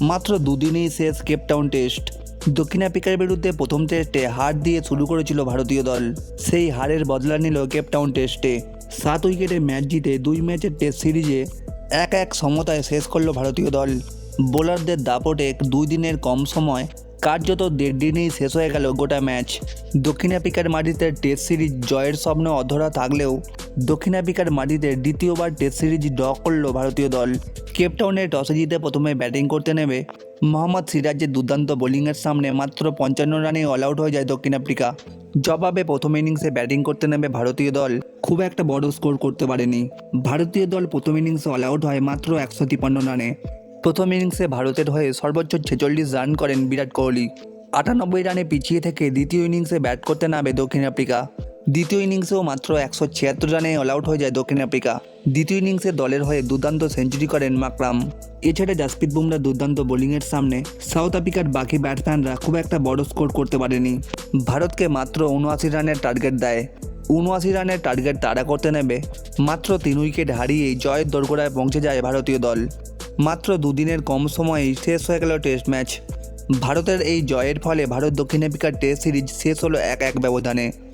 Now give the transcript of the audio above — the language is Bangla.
মাত্র দুদিনেই শেষ কেপটাউন টেস্ট দক্ষিণ আফ্রিকার বিরুদ্ধে প্রথম টেস্টে হার দিয়ে শুরু করেছিল ভারতীয় দল। সেই হারের বদলা নিল কেপটাউন টেস্টে সাত উইকেটে ম্যাচ জিতে দুই ম্যাচের টেস্ট সিরিজে এক এক সমতায় শেষ করল ভারতীয় দল। বোলারদের দাপটে দুই দিনের কম সময় কার্যত দেড় দিনেই শেষ হয়ে গেল গোটা ম্যাচ। দক্ষিণ আফ্রিকার মাটিতে টেস্ট সিরিজ জয়ের স্বপ্ন অধরা থাকলেও দক্ষিণ আফ্রিকার মাটিতে দ্বিতীয়বার টেস্ট সিরিজ ড্র করল ভারতীয় দল। কেপটাউনে টসে জিতে প্রথমে ব্যাটিং করতে নেবে মোহাম্মদ সিরাজের দুর্দান্ত বোলিংয়ের সামনে মাত্র পঞ্চান্ন রানে অল আউট হয়ে যায় দক্ষিণ আফ্রিকা। জবাবে প্রথম ইনিংসে ব্যাটিং করতে নেমে ভারতীয় দল খুব একটা বড় স্কোর করতে পারেনি। ভারতীয় দল প্রথম ইনিংসে অল আউট হয় মাত্র একশো তিপ্পান্ন রানে। প্রথম ইনিংসে ভারতের হয়ে সর্বোচ্চ ছেচল্লিশ রান করেন বিরাট কোহলি। আটানব্বই রানে পিছিয়ে থেকে দ্বিতীয় ইনিংসে ব্যাট করতে নামে দক্ষিণ আফ্রিকা। দ্বিতীয় ইনিংসেও মাত্র একশো ছিয়াত্তর রানে অল আউট হয়ে যায় দক্ষিণ আফ্রিকা। দ্বিতীয় ইনিংসে দলের হয়ে দুর্দান্ত সেঞ্চুরি করেন মাকরাম। এছাড়া জাসপ্রীত বুমরা দুর্দান্ত বোলিংয়ের সামনে সাউথ আফ্রিকার বাকি ব্যাটসম্যানরা খুব একটা বড় স্কোর করতে পারেনি। ভারতকে মাত্র উনআশি রানের টার্গেট দেয়। উনআশি রানের টার্গেট তাড়া করতে নেবে। মাত্র তিন উইকেট হারিয়েই জয়ের দোরগোড়ায় পৌঁছে যায় ভারতীয় দল। মাত্র দুদিনের কম সময়েই শেষ হয়ে গেল টেস্ট ম্যাচ ভারতের এই জয়ের ফলে ভারত দক্ষিণ আফ্রিকার টেস্ট সিরিজ শেষ হলো এক এক ব্যবধানে।